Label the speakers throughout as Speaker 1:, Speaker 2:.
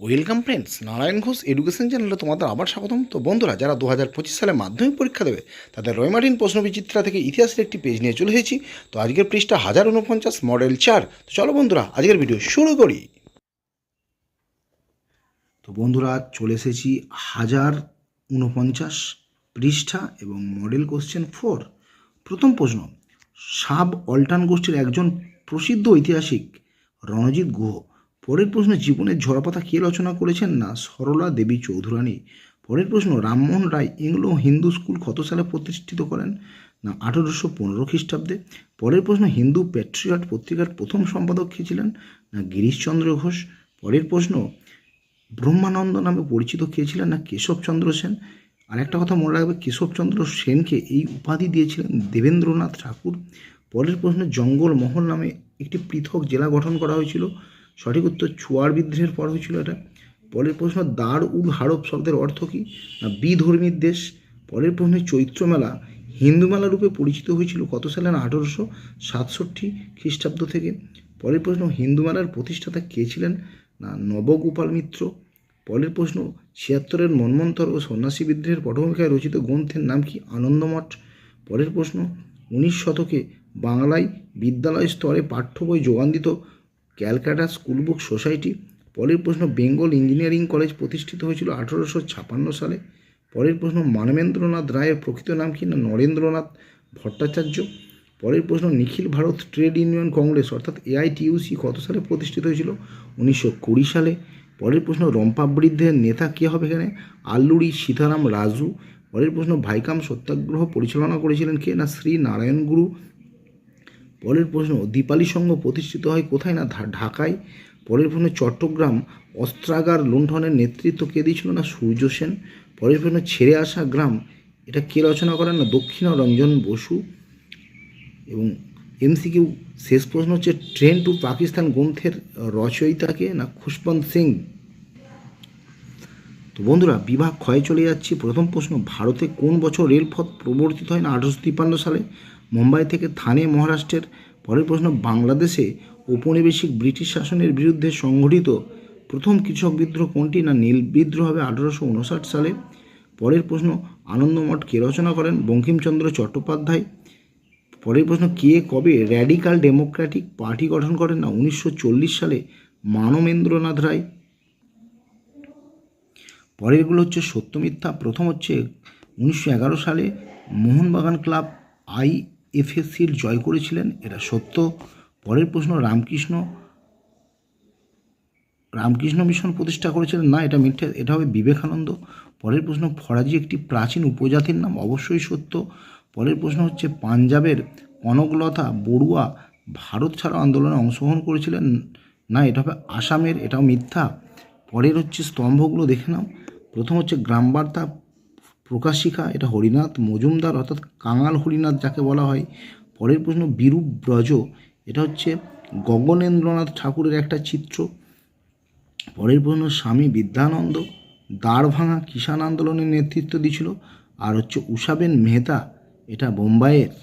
Speaker 1: Welcome friends, Narayan Ghosh education চ্যানেলে তোমাদের আবার স্বাগতম। তো বন্ধুরা, যারা দু হাজার পঁচিশ সালে মাধ্যমিক পরীক্ষা দেবে, তাদের রয়মার্টিন প্রশ্নবিচিত্রা থেকে ইতিহাসের একটি পেজ নিয়ে চলে এসেছি। তো আজকের পৃষ্ঠা হাজার উনপঞ্চাশ মডেল চার। তো চলো বন্ধুরা, আজকের ভিডিও শুরু করি। তো বন্ধুরা, চলে এসেছি হাজার উনপঞ্চাশ পৃষ্ঠা এবং মডেল কোশ্চেন ফোর। প্রথম প্রশ্ন, সাব অল্টান গোষ্ঠীর একজন প্রসিদ্ধ ঐতিহাসিক রণজিৎ গুহ পরের প্রশ্ন জীবনের ঝরাপাতা কে রচনা করেছেন? না, সরলা দেবী চৌধুরানী। পরের প্রশ্ন, রামমোহন রায় ইংলো হিন্দু স্কুল কত সালে প্রতিষ্ঠিত করেন? না, আঠেরোশো পনেরো খ্রিস্টাব্দে। পরের প্রশ্ন, হিন্দু প্যাট্রিয়ট পত্রিকার প্রথম সম্পাদক কে ছিলেন? না, গিরিশচন্দ্র ঘোষ। পরের প্রশ্ন, ব্রহ্মানন্দ নামে পরিচিত কে ছিলেন? না, কেশবচন্দ্র সেন। আর একটা কথা মনে রাখবে, কেশবচন্দ্র সেনকে এই উপাধি দিয়েছিলেন দেবেন্দ্রনাথ ঠাকুর। পরের প্রশ্ন, জঙ্গলমহল নামে একটি পৃথক জেলা গঠন করা হয়েছিল। সঠিক উত্তর চুয়ার বিদ্রোহের পর হয়েছিল এটা। পরের প্রশ্ন দার উল হারব শব্দের অর্থ কী? না, বিধর্মীর দেশ। পরের প্রশ্ন চৈত্র মেলা। হিন্দু মেলা রূপে পরিচিত হয়েছিল কত সালে না, আঠারোশো সাতষট্টি খ্রিস্টাব্দ থেকে? পরের প্রশ্ন, হিন্দু মেলার প্রতিষ্ঠাতা কে ছিলেন? না, নবগোপাল মিত্র। পরের প্রশ্ন, ছিয়াত্তরের মন্মন্তর ও সন্ন্যাসী বিদ্রোহের পটভূমিকায় রচিত গ্রন্থের নাম কি? আনন্দমঠ। পরের প্রশ্ন, উনিশ শতকে বাংলায় বিদ্যালয় স্তরে পাঠ্য বই যোগান দিত ক্যালকাটা স্কুল বুক সোসাইটি। পরের প্রশ্ন, বেঙ্গল ইঞ্জিনিয়ারিং কলেজ প্রতিষ্ঠিত হয়েছিল আঠারোশো ছাপান্ন সালে। পরের প্রশ্ন, মানবেন্দ্রনাথ রায়ের প্রকৃত নাম কি? না, নরেন্দ্রনাথ ভট্টাচার্য। পরের প্রশ্ন, নিখিল ভারত ট্রেড ইউনিয়ন কংগ্রেস, অর্থাৎ এআইটিউসি কত সালে প্রতিষ্ঠিত হয়েছিল? উনিশশো কুড়ি সালে। পরের প্রশ্ন, রম্পা বৃদ্ধের নেতা কে হবে এখানে? আল্লুরি সীতারাম রাজু। পরের প্রশ্ন, ভাইকাম সত্যাগ্রহ পরিচালনা করেছিলেন কে? না, শ্রী নারায়ণ গুরু। পরের প্রশ্ন, দীপালি সংঘ প্রতিষ্ঠিত হয় কোথায় না ঢাকায়? পরের প্রশ্ন, চট্টগ্রাম অস্ত্রাগার লুণ্ঠনের নেতৃত্ব কে দিয়েছিল না সূর্য সেন? পরের প্রশ্ন, ছেড়ে আসা গ্রাম, এটা কে রচনা করেন না দক্ষিণ রঞ্জন বসু? এবং এমসিকিউ শেষ প্রশ্ন হচ্ছে, ট্রেন টু পাকিস্তান গ্রন্থের রচয়িতাকে না খুশবন্ত সিং? তো বন্ধুরা, বিভাগ ক্ষয়ে চলে যাচ্ছি। প্রথম প্রশ্ন, ভারতে কোন বছর রেলপথ প্রবর্তিত হয় না? আঠারোশো তিপ্পান্ন সালে মুম্বাই থেকে থানে মহারাষ্ট্রের, পরের প্রশ্ন, বাংলাদেশে ঔপনিবেশিক ব্রিটিশ শাসনের বিরুদ্ধে সংগঠিত প্রথম কৃষক বিদ্রোহ কোনটি না নীল বিদ্রোহ হবে আঠারোশো উনষাট সালে? পরের প্রশ্ন, আনন্দমঠ কে রচনা করেন? বঙ্কিমচন্দ্র চট্টোপাধ্যায়। পরের প্রশ্ন, কে কবে র্যাডিকাল ডেমোক্রেটিক পার্টি গঠন করেন না উনিশশো চল্লিশ সালে? মানবেন্দ্রনাথ রায়। পরেরগুলো হচ্ছে সত্য মিথ্যা। প্রথম হচ্ছে উনিশশো এগারো সালে মোহনবাগান ক্লাব আইএফএসির জয় করেছিলেন, এটা সত্য। পরের প্রশ্ন, রামকৃষ্ণ রামকৃষ্ণ মিশন প্রতিষ্ঠা করেছিলেন? না, এটা মিথ্যে, এটা হবে বিবেকানন্দ। পরের প্রশ্ন, ফরাজি একটি প্রাচীন উপজাতির নাম, অবশ্যই সত্য। পরের প্রশ্ন হচ্ছে, পাঞ্জাবের কনকলতা বড়ুয়া ভারত ছাড়ো আন্দোলনে অংশগ্রহণ করেছিলেন? না, এটা হবে আসামের, এটাও মিথ্যা। পরের হচ্ছে, স্তম্ভগুলো দেখে নাও। প্রথম হচ্ছে, গ্রামবার্তা প্রকাশিকা, এটা হরিনাথ মজুমদার, অর্থাৎ কাঙাল হরিনাথ যাকে বলা হয়। পরের প্রশ্ন, বিরূপ ব্রজ, এটা হচ্ছে গগনেন্দ্রনাথ ঠাকুরের একটা চিত্র। পরের প্রশ্ন, স্বামী বিদ্যানন্দ দাঁড় ভাঙা কিষাণ আন্দোলনের নেতৃত্ব দিয়েছিল। আর হচ্ছে উষাবেন মেহতা, এটা বোম্বাইয়ের।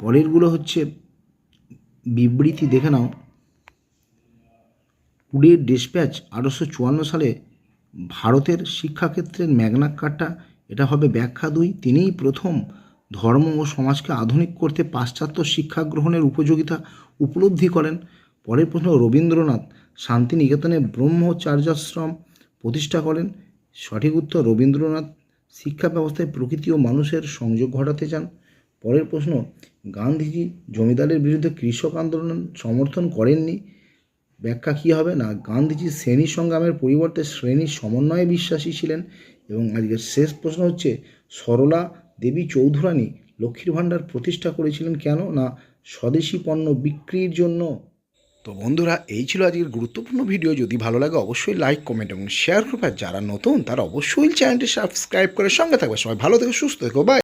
Speaker 1: পরেরগুলো হচ্ছে, বিবৃতি দেখে নাও। পুডের ডিসপ্যাচ আঠারোশো চুয়ান্ন সালে ভারতের শিক্ষাক্ষেত্রের ম্যাগনা কার্টা এটা হবে ব্যাখ্যা দুই। তিনিই প্রথম ধর্ম ও সমাজকে আধুনিক করতে পাশ্চাত্য শিক্ষা গ্রহণের উপযোগিতা উপলব্ধি করেন। পরের প্রশ্ন, রবীন্দ্রনাথ শান্তিনিকেতনে ব্রহ্মচার্যাশ্রম প্রতিষ্ঠা করেন। সঠিক উত্তর, রবীন্দ্রনাথ শিক্ষা ব্যবস্থায় প্রকৃতি ও মানুষের সংযোগ ঘটাতে চান। পরের প্রশ্ন, গান্ধীজি জমিদারের বিরুদ্ধে কৃষক আন্দোলন সমর্থন করেননি। ব্যাখ্যা কী হবে? না, গান্ধীজি শ্রেণি সংগ্রামের পরিবর্তে শ্রেণির সমন্বয়ে বিশ্বাসী ছিলেন। এবং আজকের শেষ প্রশ্ন হচ্ছে, সরলা দেবী চৌধুরানী লক্ষ্মীর ভাণ্ডার প্রতিষ্ঠা করেছিলেন কেন না স্বদেশি পণ্য বিক্রির জন্য? তো বন্ধুরা, এই ছিল আজকের গুরুত্বপূর্ণ ভিডিও। যদি ভালো লাগে, অবশ্যই লাইক কমেন্ট এবং শেয়ার করবে যারা নতুন, তারা অবশ্যই চ্যানেলটি সাবস্ক্রাইব করে সঙ্গে থাকবে। সবাই ভালো থেকে, সুস্থ থেকো বাই